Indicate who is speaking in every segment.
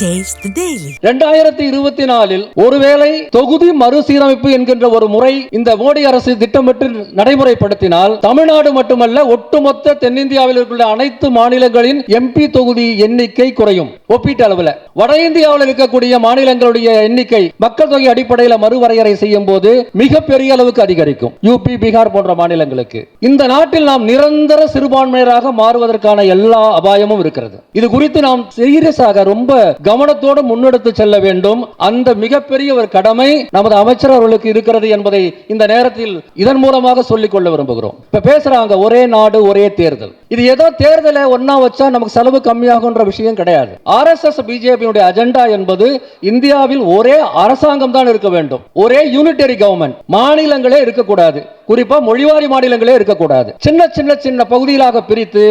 Speaker 1: ரெண்டாயிரத்தி the
Speaker 2: இரண்டாயிரத்தி இருபத்தி நாலில் ஒருவேளை தொகுதி மறுசீரமைப்பு என்கின்ற ஒரு முறை இந்த மோடி அரசு திட்டமிட்டு நடைமுறைப்படுத்தினால் தமிழ்நாடு மட்டுமல்ல ஒட்டுமொத்த தென்னிந்தியாவில் உள்ள அனைத்து மாநிலங்களின் எம்பி தொகுதி எண்ணிக்கை குறையும். ஒப்பீட்டு அளவில். வட இந்தியாவில் இருக்கக்கூடிய மாநிலங்களுடைய எண்ணிக்கை மக்கள் தொகை அடிப்படையில் மறுவரையறை செய்யும் போது மிகப்பெரிய அளவுக்கு அதிகரிக்கும். யூபி பீகார் போன்ற மாநிலங்களுக்கு. இந்த நாட்டில் நாம் நிரந்தர சிறுபான்மையராக மாறுவதற்கான எல்லா அபாயமும் இருக்கிறது. இது குறித்து நாம் சீரியஸாக ரொம்ப கவனத்தோடு முன்னெடுத்து செல்ல வேண்டும். அந்த மிகப்பெரிய ஒரு கடமை நமது அமைச்சர் அவர்களுக்கு இருக்கிறது என்பதை இந்த நேரத்தில் இதன் மூலமாக சொல்லிக் கொள்ள விரும்புகிறோம். இப்ப பேசுறாங்க ஒரே நாடு ஒரே தேர்தல். இது ஏதோ தேர்தலை ஒன்னா வச்சா நமக்கு செலவு கம்மியாகுன்ற விஷயம் கிடையாது. ஆர்எஸ்எஸ் பிஜேபியுடைய அஜெண்டா என்பது இந்தியாவில் ஒரே அரசாங்கம் தான் இருக்க வேண்டும். ஒரே யூனிட்டரி கவர்மெண்ட் மாநிலங்களே இருக்கக்கூடாது. குறிப்பா மொழிவாரி மாநிலங்களே இருக்கக்கூடாது. சின்ன சின்ன சின்ன பகுதிகளாக பிரித்து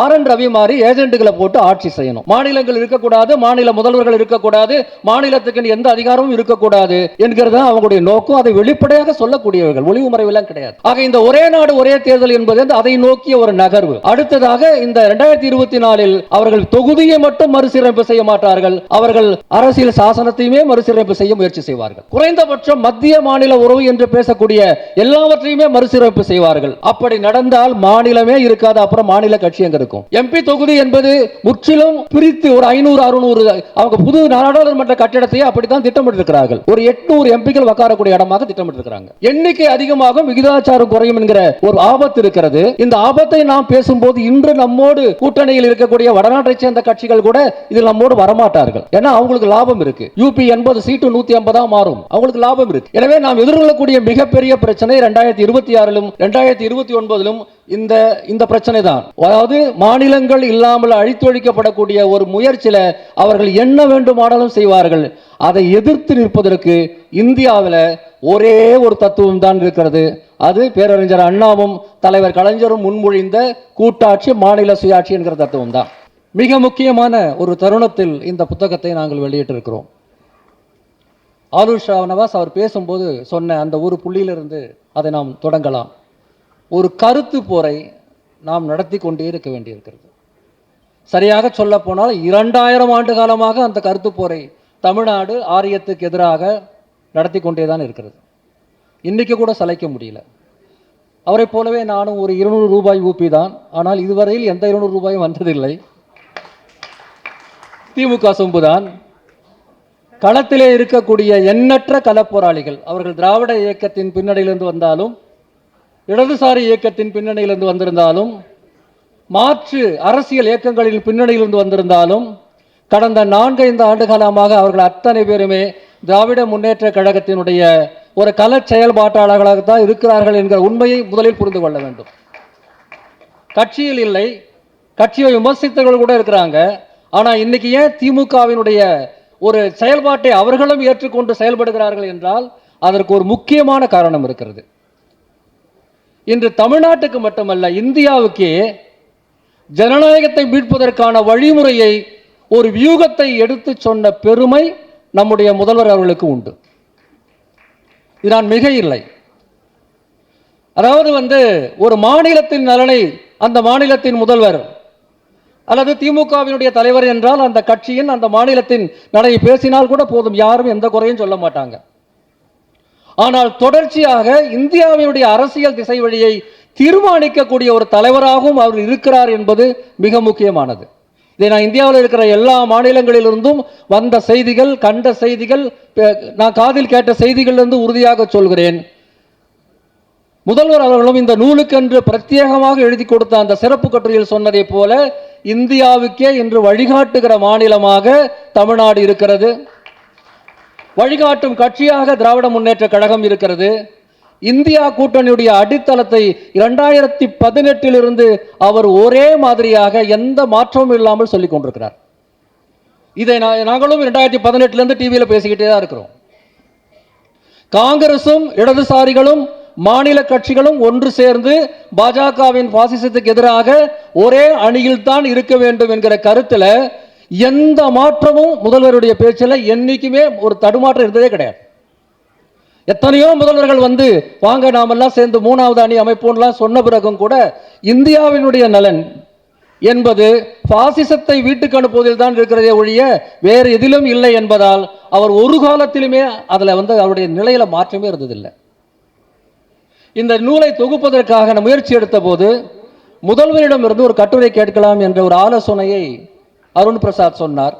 Speaker 2: ஆர் என் ரவி மாதிரி ஏஜென்ட்டுகளை போட்டு ஆட்சி செய்யணும். மாநிலங்கள் இருக்கக்கூடாது மாநில முதல்வர்கள் இருக்கக்கூடாது மாநிலத்துக்கு எந்த அதிகாரமும் இருக்கக்கூடாது என்கிறது தான் அவங்களுடைய நோக்கம். அதை வெளிப்படையாக சொல்லக்கூடியவர்கள் ஒளிவு மறைவெல்லாம் கிடையாது. ஆக இந்த ஒரே நாடு ஒரே தேர்தல் என்பது வந்து அதை நோக்கிய ஒரு நகர்வு. அடுத்ததாக இந்த இரண்டாயிரத்தி இருபத்தி நாலில் அவர்கள் தொகுதியை மட்டும் மறுசீரமைப்பு செய்ய மாட்டார்கள். அவர்கள் அரசியல் சாசனத்தையுமே மறுசீரமைப்பு செய்ய முயற்சி செய்வார்கள். குறைந்தபட்சம் மத்திய மாநில உறவு என்று பேசக்கூடிய எல்லாவற்றையுமே மறுசீரமைப்பு செய்வார்கள். அப்படி நடந்தால் மாநிலமே இருக்காது அப்புறம் மாநில கட்சி எங்க இருக்கும். எம்பி தொகுதி என்பது முற்றிலும் பிரித்து ஒரு ஐநூறு அறுநூறு அவங்க புது நாடாளுமன்ற கட்டிடத்தையே அப்படித்தான் திட்டமிட்டிருக்கிறார்கள். ஒரு எட்நூறு எம்பிக்கள் உட்காரக்கூடிய இடமாக திட்டமிட்டிருக்கிறாங்க. எண்ணிக்கை அதிகமாகும் விகிதாச்சாரம் குறையும் என்கிற ஒரு ஆபத்து இருக்கிறது. இந்த ஆபத்தை நாம் பேசும்போது இன்று நம்மோடு கூட்டணியில் இருக்கக்கூடிய வடநாட்டை சேர்ந்த கட்சிகள் கூட இதில் நம்மோடு வரமாட்டார்கள். ஏன்னா அவங்களுக்கு லாபம் இருக்கு. யூபி எண்பது சீட்டு நூத்தி ஐம்பதா மாறும். அவங்களுக்கு லாபம் இருக்கு. எனவே நாம் எதிர்கொள்ளக்கூடிய மிகப்பெரிய பிரச்சனை ரெண்டாயிரத்தி இருபத்தி ஆறிலும் ரெண்டாயிரத்தி இருபத்தி ஒன்பதிலும் இந்த இந்த பிரச்சனை தான் அதாவது மாநிலங்கள் இல்லாமல் அழித்தொழிக்கப்படக்கூடிய ஒரு முயற்சியில் அவர்கள் என்ன வேண்டுமானாலும் செய்வார்கள். அதை எதிர்த்து நிற்பதற்கு இந்தியாவில் ஒரே ஒரு தத்துவம் தான் இருக்கிறது. அது பேரறிஞர் அண்ணாவும் தலைவர் கலைஞரும் முன்மொழிந்த கூட்டாட்சி மாநில சுயாட்சி என்கிற தத்துவம் தான். மிக முக்கியமான ஒரு தருணத்தில் இந்த புத்தகத்தை நாங்கள் வெளியிட்டிருக்கிறோம். ஆலுஷா நவாஸ் அவர் பேசும்போது சொன்ன அந்த ஒரு புள்ளியிலிருந்து அதை நாம் தொடங்கலாம். ஒரு கருத்து போரை நாம் நடத்தி கொண்டே இருக்க வேண்டியிருக்கிறது. சரியாக சொல்ல போனால் இரண்டாயிரம் ஆண்டு காலமாக அந்த கருத்து போரை தமிழ்நாடு ஆரியத்துக்கு எதிராக நடத்தி கொண்டே தான் இருக்கிறது. இன்னைக்கு கூட சளைக்க முடியல. அவரைப் போலவே நானும் ஒரு இருநூறு ரூபாய் ஊப்பி தான். ஆனால் இதுவரையில் எந்த இருநூறு ரூபாயும் வந்ததில்லை. திமுக சொம்புதான். களத்திலே இருக்கக்கூடிய எண்ணற்ற களப்போராளிகள் அவர்கள் திராவிட இயக்கத்தின் பின்னணியிலிருந்து வந்தாலும் இடதுசாரி இயக்கத்தின் பின்னணியிலிருந்து வந்திருந்தாலும் மாற்று அரசியல் இயக்கங்களின் பின்னணியிலிருந்து வந்திருந்தாலும் கடந்த நான்கைந்து ஆண்டு காலமாக அவர்கள் அத்தனை பேருமே திராவிட முன்னேற்ற கழகத்தினுடைய ஒரு கல செயல்பாட்டாளர்களாகத்தான் இருக்கிறார்கள் என்கிற உண்மையை முதலில் புரிந்து கொள்ள வேண்டும். கட்சியில் இல்லை. கட்சியை விமர்சித்தவர்கள் கூட இருக்கிறாங்க. ஆனால் இன்னைக்கு ஏன் திமுகவினுடைய ஒரு செயல்பாட்டை அவர்களும் ஏற்றுக்கொண்டு செயல்படுகிறார்கள் என்றால் அதற்கு ஒரு முக்கியமான காரணம் இருக்கிறது. இன்று தமிழ்நாட்டுக்கு மட்டுமல்ல இந்தியாவுக்கே ஜனநாயகத்தை மீட்பதற்கான வழிமுறையை ஒரு வியூகத்தை எடுத்து சொன்ன பெருமை நம்முடைய முதல்வர் அவர்களுக்கு உண்டு. இது நான் மிக இல்லை அதாவது வந்து ஒரு மாநிலத்தின் நலனை அந்த மாநிலத்தின் முதல்வர் அல்லது திமுகவினுடைய தலைவர் என்றால் அந்த கட்சியின் அந்த மாநிலத்தின் நலனை பேசினால் கூட போதும். யாரும் எந்த குறையும் சொல்ல மாட்டாங்க. ஆனால் தொடர்ச்சியாக இந்தியாவினுடைய அரசியல் திசை வழியை தீர்மானிக்கக்கூடிய ஒரு தலைவராகவும் அவர் இருக்கிறார் என்பது மிக முக்கியமானது. இதை நான் இந்தியாவில் இருக்கிற எல்லா மாநிலங்களிலிருந்தும் வந்த செய்திகள் கண்ட செய்திகள் நான் காதில் கேட்ட செய்திகளிலிருந்து உறுதியாக சொல்கிறேன். முதல்வர் அவர்களும் இந்த நூலுக்கென்று பிரத்யேகமாக எழுதி கொடுத்த அந்த சிறப்பு கட்டுரையில் சொன்னதை போல இந்தியாவுக்கே இன்று வழிகாட்டுகிற மாநிலமாக தமிழ்நாடு இருக்கிறது. வழிகாட்டும் கட்சியாக திராவிட முன்னேற்ற கழகம் இருக்கிறது. இந்தியா கூட்டணியுடைய அடித்தளத்தை இரண்டாயிரத்தி பதினெட்டிலிருந்து அவர் ஒரே மாதிரியாக எந்த மாற்றமும் இல்லாமல் சொல்லிக் கொண்டிருக்கிறார். இதை நான் நாங்களும் இரண்டாயிரத்தி பதினெட்டுலேருந்து டிவியில் பேசிக்கிட்டே தான் இருக்கிறோம். காங்கிரசும் இடதுசாரிகளும் மாநில கட்சிகளும் ஒன்று சேர்ந்து பாஜகவின் பாசிசத்துக்கு எதிராக ஒரே அணியில் தான் இருக்க வேண்டும் என்கிற கருத்துல எந்த மாற்றமும் முதல்வருடைய பேச்சில் என்றைக்குமே ஒரு தடுமாற்றம் இருந்ததே கிடையாது. எத்தனையோ முதல்வர்கள் வந்து வாங்க நாமெல்லாம் சேர்ந்து மூணாவது அணி அமைப்போம்லாம் சொன்ன பிறகும் கூட இந்தியாவினுடைய நலன் என்பது பாசிசத்தை வீட்டுக்கு அனுப்புவதில் தான் இருக்கிறதே ஒழிய வேறு எதிலும் இல்லை என்பதால் அவர் ஒரு காலத்திலுமே அதில் வந்து அவருடைய நிலையில மாற்றமே இருந்ததில்லை. இந்த நூலை தொகுப்பதற்காக நான் முயற்சி எடுத்த போது முதல்வரிடம் இருந்து ஒரு கட்டுரை கேட்கலாம் என்ற ஒரு ஆலோசனையை அருண் பிரசாத் சொன்னார்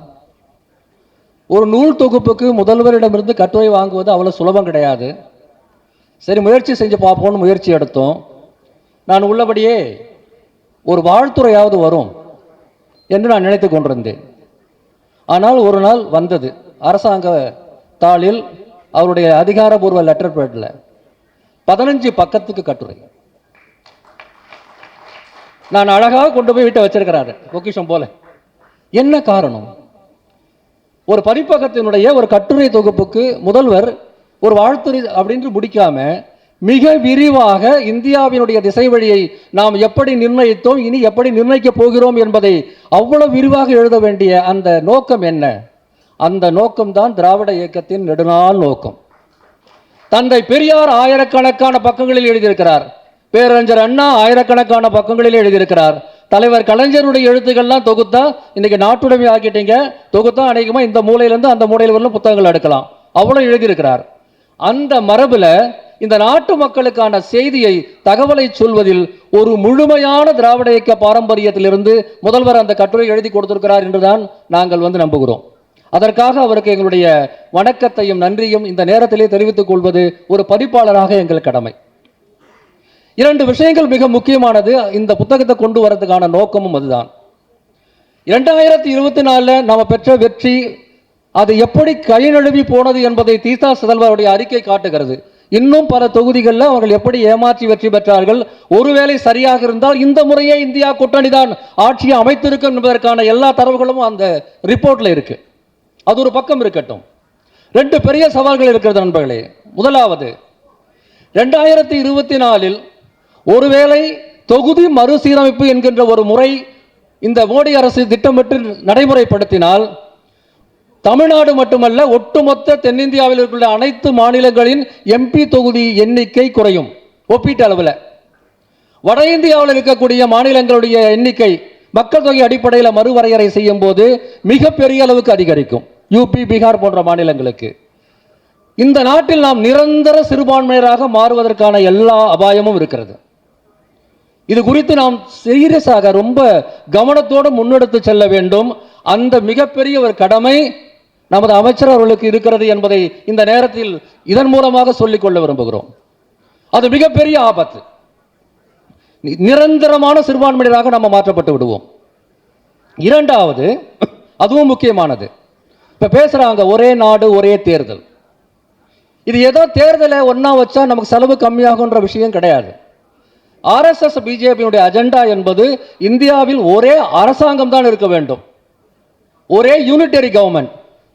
Speaker 2: ஒரு நூல் தொகுப்புக்கு முதல்வரிடமிருந்து கட்டுரை வாங்குவது அவ்வளோ சுலபம் கிடையாது. சரி முயற்சி செஞ்சு பார்ப்போம்னு முயற்சி எடுத்தோம். நான் உள்ளபடியே ஒரு வாழ்த்துறையாவது வரும் என்று நான் நினைத்து கொண்டிருந்தேன். ஆனால் ஒரு நாள் வந்தது. அரசாங்க தாளில் அவருடைய அதிகாரபூர்வ லெட்டர் பேட்டில் பதினஞ்சு பக்கத்துக்கு கட்டுரை. நான் அழகாக கொண்டு போய் வீட்டை வச்சிருக்கிறாரு பொக்கிஷம் போல. என்ன காரணம்? ஒரு பதிப்பகத்தினுடைய ஒரு கட்டுரை தொகுப்புக்கு முதல்வர் ஒரு வாழ்த்துறை அப்படின்னு முடிக்காம மிக விரிவாக இந்தியாவினுடைய திசை வழியை நாம் எப்படி நிர்ணயித்தோம் இனி எப்படி நிர்ணயிக்க போகிறோம் என்பதை அவ்வளவு விரிவாக எழுத வேண்டிய அந்த நோக்கம் என்ன? அந்த நோக்கம்தான் திராவிட இயக்கத்தின் நெடுநாள் நோக்கம். தந்தை பெரியார் ஆயிரக்கணக்கான பக்கங்களில் எழுதியிருக்கிறார். பேரறிஞர் அண்ணா ஆயிரக்கணக்கான பக்கங்களில் எழுதியிருக்கிறார். தலைவர் கலைஞருடைய எழுத்துக்கள்லாம் தொகுத்தா இன்னைக்கு நாட்டுடைமை ஆக்கிட்டீங்க. தொகுத்தா அநேகமாக இந்த மூலையிலேருந்து அந்த மூலையில் வரலும் புத்தகங்கள் எடுக்கலாம். அவ்வளோ எழுதியிருக்கிறார். அந்த மரபில் இந்த நாட்டு மக்களுக்கான செய்தியை தகவலை சொல்வதில் ஒரு முழுமையான திராவிட இயக்க பாரம்பரியத்திலிருந்து முதல்வர் அந்த கட்டுரை எழுதி கொடுத்திருக்கிறார் என்றுதான் நாங்கள் வந்து நம்புகிறோம். அதற்காக அவருக்கு எங்களுடைய வணக்கத்தையும் நன்றியும் இந்த நேரத்திலே தெரிவித்துக் கொள்வது ஒரு பதிப்பாளராக எங்கள் கடமை. இரண்டு விஷயங்கள் மிக முக்கியமானது. இந்த புத்தகத்தை கொண்டு வரதுக்கான நோக்கமும் அதுதான். இரண்டாயிரத்தி இருபத்தி நாலில் நாம் பெற்ற வெற்றி அது எப்படி கை நழுவி போனது என்பதை தீசா சிதல்வருடைய அறிக்கை காட்டுகிறது. இன்னும் பல தொகுதிகளில் அவர்கள் எப்படி ஏமாற்றி வெற்றி பெற்றார்கள் ஒருவேளை சரியாக இருந்தால் இந்த முறையே இந்தியா கூட்டணி தான் ஆட்சியை அமைத்திருக்கும் என்பதற்கான எல்லா தரவுகளும் அந்த ரிப்போர்ட்டில் இருக்கு. அது ஒரு பக்கம் இருக்கட்டும். ரெண்டு பெரிய சவால்கள் இருக்கிறது நண்பர்களே. முதலாவது ரெண்டாயிரத்தி இருபத்தி நாலில் ஒருவேளை தொகுதி மறுசீரமைப்பு என்கின்ற ஒரு முறை இந்த மோடி அரசு திட்டமிட்டு நடைமுறைப்படுத்தினால் தமிழ்நாடு மட்டுமல்ல ஒட்டுமொத்த தென்னிந்தியாவில் உள்ள அனைத்து மாநிலங்களின் எம்பி தொகுதி எண்ணிக்கை குறையும் ஒப்பீட்டு அளவில். வட இந்தியாவில் இருக்கக்கூடிய மாநிலங்களுடைய எண்ணிக்கை மக்கள் தொகை அடிப்படையில் மறுவரையறை செய்யும் போது மிகப்பெரிய அளவுக்கு அதிகரிக்கும். யூபி பீகார் போன்ற மாநிலங்களுக்கு. இந்த நாட்டில் நாம் நிரந்தர சிறுபான்மையராக மாறுவதற்கான எல்லா அபாயமும் இருக்கிறது. இது குறித்து நாம் சீரியஸாக ரொம்ப கவனத்தோடு முன்னெடுத்து செல்ல வேண்டும். அந்த மிகப்பெரிய ஒரு கடமை நமது அமைச்சர் அவர்களுக்கு இருக்கிறது என்பதை இந்த நேரத்தில் இதன் மூலமாக சொல்லிக் கொள்ள விரும்புகிறோம். அது மிகப்பெரிய ஆபத்து. நிரந்தரமான சிறுபான்மையினராக நம்ம மாற்றப்பட்டு விடுவோம். இரண்டாவது அதுவும் முக்கியமானது. இப்போ பேசுறாங்க ஒரே நாடு ஒரே தேர்தல். இது ஏதோ தேர்தலை ஒன்றா வச்சா நமக்கு செலவு கம்மியாகுன்ற விஷயம் கிடையாது. ஆர்எஸ்எஸ் பிஜேபியினுடைய அஜெண்டா என்பது இந்தியாவில் ஒரே அரசாங்கம் தான் இருக்க வேண்டும். ஒரே யூனிட்டரி கவர்மெண்ட்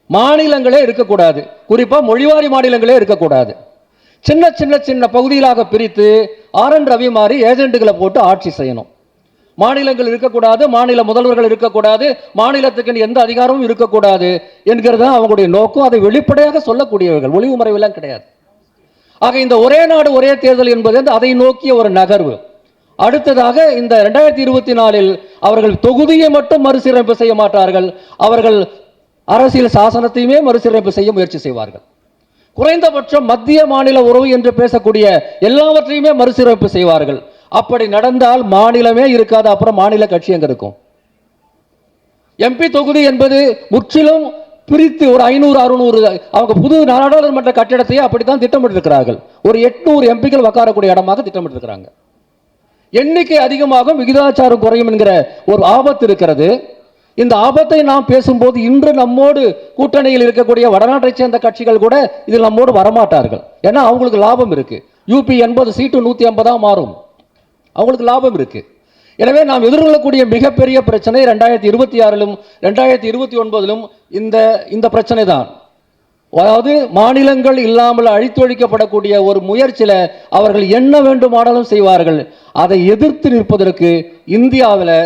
Speaker 2: மாநிலங்களே இருக்கக்கூடாது. குறிப்பாக மொழிவாரி மாநிலங்களே இருக்கக்கூடாது. சின்ன சின்ன சின்ன பகுதிகளாக பிரித்து ஆர் என் ரவி மாதிரி ஏஜென்ட்டுகளை போட்டு ஆட்சி செய்யணும். மாநிலங்கள் இருக்கக்கூடாது மாநில முதல்வர்கள் இருக்கக்கூடாது மாநிலத்துக்கு எந்த அதிகாரமும் இருக்கக்கூடாது என்கிறது தான் அவங்களுடைய நோக்கம். அதை வெளிப்படையாக சொல்லக்கூடியவர்கள். ஒளிவு மறைவெல்லாம் கிடையாது. ஆக இந்த ஒரே நாடு ஒரே தேர்தல் என்பது வந்து அதை நோக்கிய ஒரு நகர்வு. அடுத்ததாக இந்த ரெண்டாயிரத்தி இருபத்தி நாலில் அவர்கள் தொகுதியை மட்டும் மறுசீரமைப்பு செய்ய மாட்டார்கள். அவர்கள் அரசியல் சாசனத்தையுமே மறுசீரமைப்பு செய்ய முயற்சி செய்வார்கள். குறைந்தபட்சம் மத்திய மாநில உறவு என்று பேசக்கூடிய எல்லாவற்றையுமே மறுசீரமைப்பு செய்வார்கள். அப்படி நடந்தால் மாநிலமே இருக்காது அப்புறம் மாநில கட்சி எங்க இருக்கும்? எம்பி தொகுதி என்பது முற்றிலும் பிரித்து ஒரு ஐநூறு அறுநூறு அவங்க புது நாடாளுமன்ற கட்டிடத்தையே அப்படித்தான் திட்டமிட்டிருக்கிறார்கள். ஒரு எட்நூறு எம்பிக்கள் உட்காரக்கூடிய இடமாக திட்டமிட்டிருக்கிறாங்க. எண்ணிக்கை அதிகமாகும் விகிதாச்சாரம் குறையும் என்கிற ஒரு ஆபத்து இருக்கிறது. இந்த ஆபத்தை நாம் பேசும்போது இன்று நம்மோடு கூட்டணியில் இருக்கக்கூடிய வடநாட்டை சேர்ந்த கட்சிகள் கூட இதில் நம்மோடு வரமாட்டார்கள். ஏன்னா அவங்களுக்கு லாபம் இருக்கு. யூபி எண்பது சீட்டு நூற்றி ஐம்பதாக மாறும். அவங்களுக்கு லாபம் இருக்குது எனவே நாம் எதிர்கொள்ளக்கூடிய மிகப்பெரிய பிரச்சனை ரெண்டாயிரத்தி இருபத்தி ஆறிலும் ரெண்டாயிரத்தி இருபத்தி ஒன்பதிலும் இந்த இந்த பிரச்சனை தான் அதாவது மாநிலங்கள் இல்லாமல் அழித்தொழிக்கப்படக்கூடிய ஒரு முயற்சியில் அவர்கள் என்ன வேண்டுமானாலும் செய்வார்கள். அதை எதிர்த்து நிற்பதற்கு இந்தியாவில்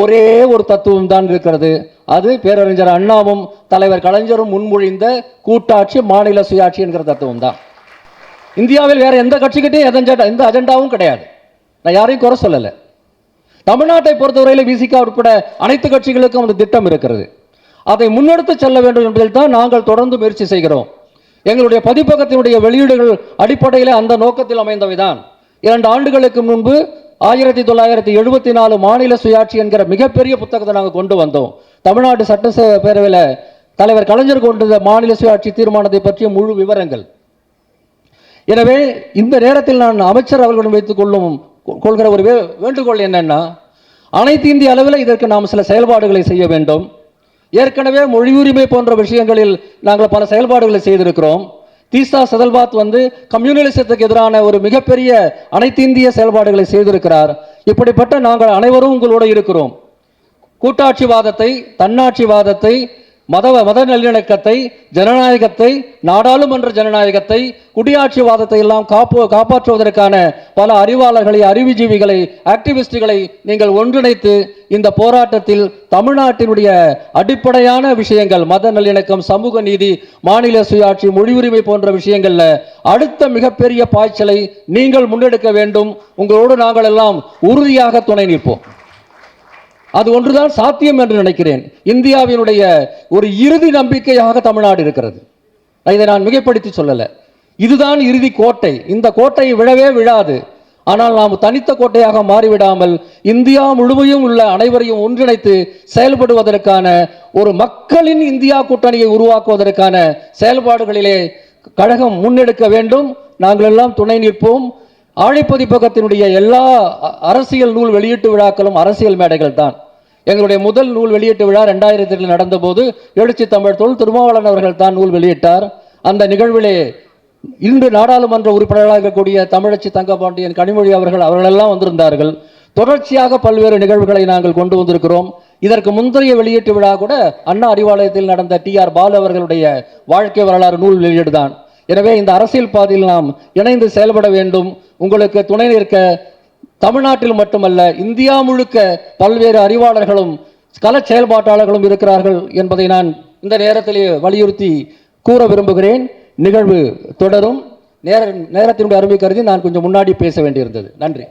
Speaker 2: ஒரே ஒரு தத்துவம் தான் இருக்கிறது. அது பேரறிஞர் அண்ணாவும் தலைவர் கலைஞரும் முன்மொழிந்த கூட்டாட்சி மாநில சுயாட்சி என்கிற தத்துவம் தான் இந்தியாவில் வேற எந்த கட்சிக்கிட்டையும் எந்த எந்த அஜெண்டாவும் கிடையாது. நான் யாரையும் குறை சொல்லலை. தமிழ்நாட்டை பொறுத்தவரையில் விசிகா உட்பட அனைத்து கட்சிகளுக்கும் அந்த திட்டம் இருக்கிறது. அதை முன்னெடுத்து செல்ல வேண்டும் என்பதில் தான் நாங்கள் தொடர்ந்து முயற்சி செய்கிறோம். எங்களுடைய பதிப்பகத்தினுடைய வெளியீடுகள் அடிப்படையில் அந்த நோக்கத்தில் அமைந்தவைதான். இரண்டு ஆண்டுகளுக்கு முன்பு ஆயிரத்தி தொள்ளாயிரத்தி எழுபத்தி நாலு மாநில சுயாட்சி என்கிற மிகப்பெரிய புத்தகத்தை நாங்கள் கொண்டு வந்தோம். தமிழ்நாடு சட்டப்பேரவையில் தலைவர் கலைஞர் கொண்டிருந்த மாநில சுயாட்சி தீர்மானத்தை பற்றிய முழு விவரங்கள். எனவே இந்த நேரத்தில் நான் அமைச்சர் அவர்களிடம் வைத்துக் கொள்ளும் கொள்கிற ஒரு வே- வேண்டுகோள் என்னென்னா அனைத்து இந்திய அளவில் இதற்கு நாம் சில செயல்பாடுகளை செய்ய வேண்டும். ஏற்கனவே மொழி உரிமை போன்ற விஷயங்களில் நாங்கள் பல செயல்பாடுகளை செய்திருக்கிறோம். தீசா செதல்பாத் வந்து கம்யூனலிசத்துக்கு எதிரான ஒரு மிகப்பெரிய அனைத்து இந்திய செயல்பாடுகளை செய்திருக்கிறார். இப்படிப்பட்ட நாங்கள் அனைவரும் உங்களோட இருக்கிறோம். கூட்டாட்சிவாதத்தை தன்னாட்சிவாதத்தை மத மத நல்லிணக்கத்தை ஜனநாயகத்தை நாடாளுமன்ற ஜனநாயகத்தை குடியாட்சிவாதத்தை எல்லாம் காப்பு காப்பாற்றுவதற்கான பல அறிவாளர்களை அறிவுஜீவிகளை ஆக்டிவிஸ்டுகளை நீங்கள் ஒன்றிணைத்து இந்த போராட்டத்தில் தமிழ்நாட்டினுடைய அடிப்படையான விஷயங்கள் மத நல்லிணக்கம் சமூக நீதி மாநில சுயாட்சி மொழி உரிமை போன்ற விஷயங்கள்ல அடுத்த மிகப்பெரிய பாய்ச்சலை நீங்கள் முன்னெடுக்க வேண்டும். உங்களோடு நாங்கள் எல்லாம் உறுதியாக துணை நிற்போம். அது ஒன்றுதான் சாத்தியம் என்று நினைக்கிறேன். இந்தியாவினுடைய ஒரு இறுதி நம்பிக்கையாக தமிழ்நாடு இருக்கிறது. இதை நான் மிகைப்படுத்தி சொல்லலை. இதுதான் இறுதி கோட்டை. இந்த கோட்டை விழவே விழாது. ஆனால் நாம் தனித்த கோட்டையாக மாறிவிடாமல் இந்தியா முழுமையும் உள்ள அனைவரையும் ஒன்றிணைத்து செயல்படுவதற்கான ஒரு மக்களின் இந்தியா கூட்டணியை உருவாக்குவதற்கான செயல்பாடுகளிலே கழகம் முன்னெடுக்க வேண்டும். நாங்கள் எல்லாம் துணை நிற்போம். ஆழிப்பதிப்பகத்தினுடைய எல்லா அ- அரசியல் நூல் வெளியீட்டு விழாக்களும் அரசியல் மேடைகள் தான். எங்களுடைய முதல் நூல் வெளியீட்டு விழா ரெண்டாயிரத்தில் நடந்தபோது எழுச்சி தமிழ் தொழில் திருமாவளவன் அவர்கள் தான் நூல் வெளியிட்டார். அந்த நிகழ்விலே இன்று நாடாளுமன்ற உறுப்பினர்களாக இருக்கக்கூடிய தமிழச்சி தங்கபாண்டியன் கனிமொழி அவர்கள் அவர்களெல்லாம் வந்திருந்தார்கள். தொடர்ச்சியாக பல்வேறு நிகழ்வுகளை நாங்கள் கொண்டு வந்திருக்கிறோம். இதற்கு முந்தைய வெளியீட்டு விழா கூட அண்ணா அறிவாலயத்தில் நடந்த டி ஆர் பாலு அவர்களுடைய வாழ்க்கை வரலாறு நூல் வெளியீடு தான். எனவே இந்த அரசியல் பாதையில் நாம் இணைந்து செயல்பட வேண்டும். உங்களுக்கு துணை நிற்க தமிழ்நாட்டில் மட்டுமல்ல இந்தியா முழுக்க பல்வேறு அறிவாளர்களும் கல செயல்பாட்டாளர்களும் இருக்கிறார்கள் என்பதை நான் இந்த நேரத்திலே வலியுறுத்தி கூற விரும்புகிறேன். நிகழ்வு தொடரும். நேர நேரத்தினுடைய அருமை கருதி நான் கொஞ்சம் முன்னாடி பேச வேண்டியிருந்தது. நன்றி.